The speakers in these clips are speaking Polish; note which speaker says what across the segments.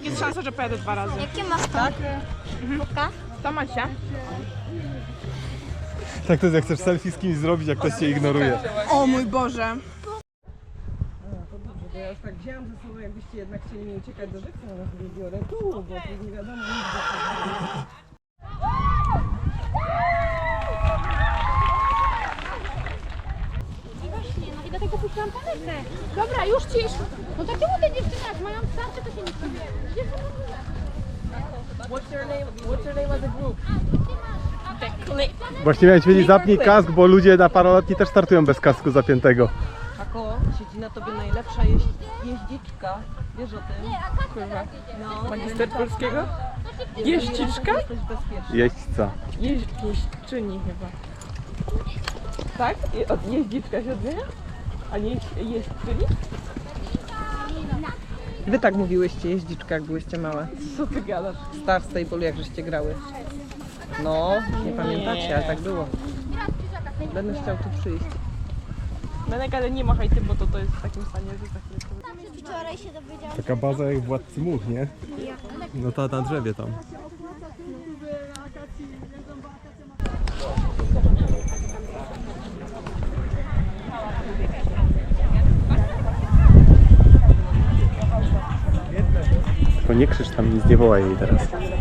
Speaker 1: Jest szansa, że pojadę dwa razy.
Speaker 2: Jakie masz tam? Fotka?
Speaker 1: To Masia.
Speaker 3: Tak to jest, jak chcesz selfie z kimś zrobić, jak ktoś cię ignoruje.
Speaker 1: O mój Boże.
Speaker 4: To ja już tak wzięłam ze sobą, jakbyście jednak chcieli mi uciekać do rzeki, ale sobie biorę tu, bo tu nie wiadomo nic do
Speaker 2: Właśnie, no i dlatego paletę. Dobra, już cisz. No takie młode dziewczyny, jak mają starcie, to się nie chce.
Speaker 4: What's your name, what's your name as a group?
Speaker 3: Właśnie miałem ci powiedzieć, zapnij kask, bo ludzie na paroletni też startują bez kasku zapiętego.
Speaker 4: Ako, siedzi na tobie najlepsza jeź, jeździczka. Wiesz o tym?
Speaker 2: Nie, a Kasia
Speaker 4: No,
Speaker 1: Magister polskiego? Jeździczka?
Speaker 4: jesteś bezpieczna.
Speaker 3: Jeźdźca.
Speaker 1: Jeź, jeźdźczyni chyba. Tak? Od jeździczka się odmienia? A nie jeź- jeźdźczyni?
Speaker 4: Wy tak mówiłyście jeździczka, jak byłyście małe.
Speaker 1: Co ty gadasz?
Speaker 4: Star Stable, jak żeście grały. No, nie pamiętacie, ale tak było. Będę chciał tu przyjść.
Speaker 1: Benek, ale nie machaj tym, bo to, to jest w takim stanie, że za chwilę to...
Speaker 2: Wczoraj się dowiedziałam.
Speaker 3: Taka baza jak Władcy Much, nie? No ta na drzewie tam. To nie krzycz tam, nic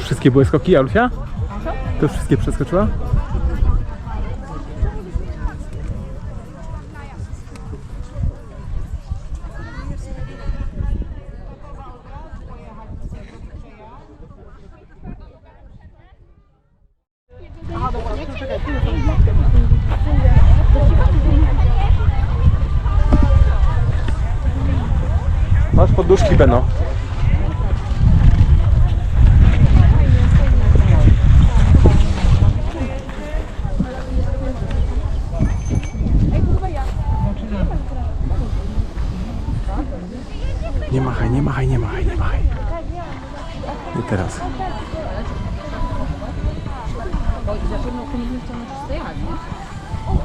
Speaker 3: już wszystkie były skoki, Alusia? To już wszystkie przeskoczyła? Masz poduszki, Beno. Nie machaj, nie machaj, nie machaj, nie machaj. Nie teraz.
Speaker 5: Bo pewno tu nie chciał nas przejechać, nie?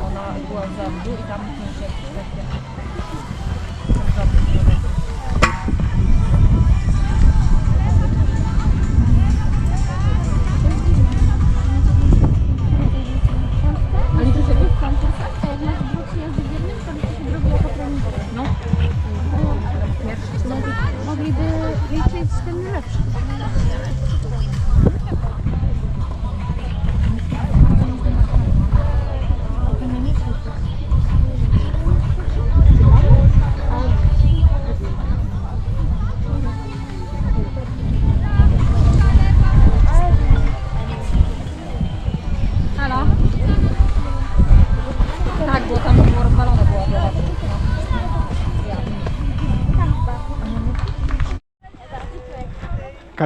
Speaker 5: Ona była za dół i tam nie się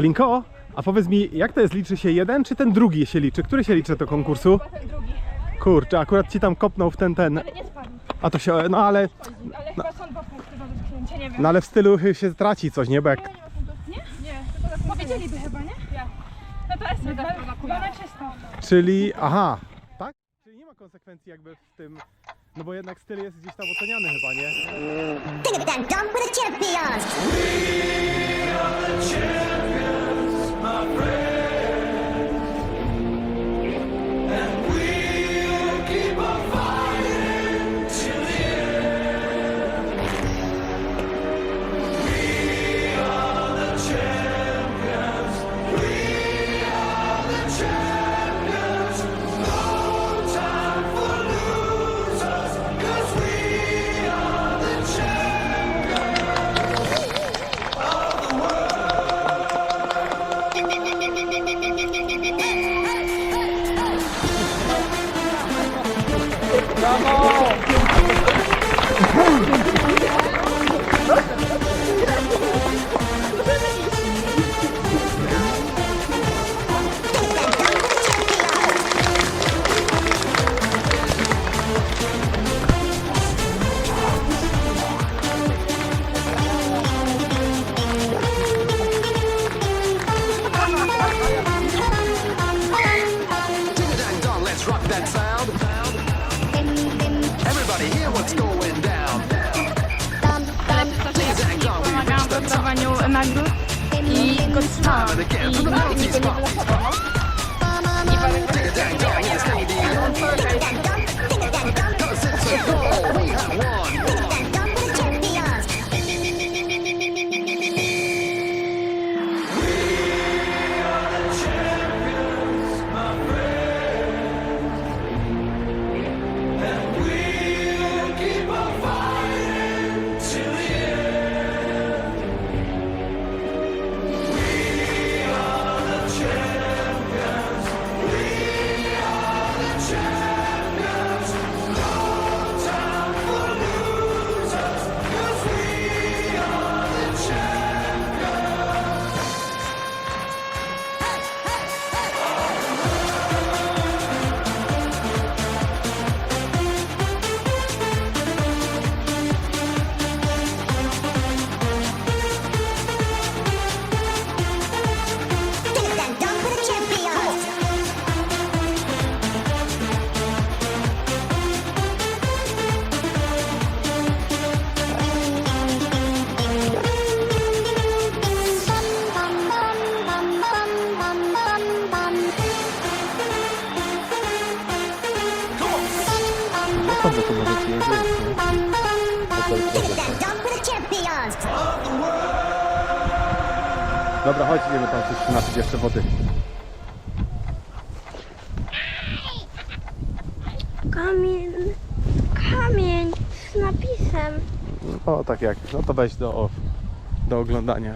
Speaker 3: Kalinko, a powiedz mi, jak to jest, liczy się jeden, czy ten drugi się liczy? Który się liczy do konkursu?
Speaker 1: drugi.
Speaker 3: Kurczę, akurat ci tam kopnął w ten, ten.
Speaker 1: Nie spadł.
Speaker 3: A to się, no ale,
Speaker 1: Ale chyba są dwa punkty do dotknięcia, nie wiem.
Speaker 3: no ale w stylu się traci coś, nie? Bo jak,
Speaker 1: Nie? Nie. Powiedzieliby chyba, nie? Ja. No to jest dwa, dwa na czysto.
Speaker 3: czyli, aha, tak? Czyli nie ma konsekwencji jakby w tym, no bo jednak styl jest gdzieś tam oceniany chyba, nie?
Speaker 6: That dunk with the champions.
Speaker 7: to the top. And again the game. spot.
Speaker 3: To
Speaker 6: Ding dong for the champions.
Speaker 3: Dobra, chodź, idziemy tam coś napić jeszcze wody.
Speaker 8: Kamień, kamień z napisem.
Speaker 3: O, tak jak, no to weź do, do oglądania.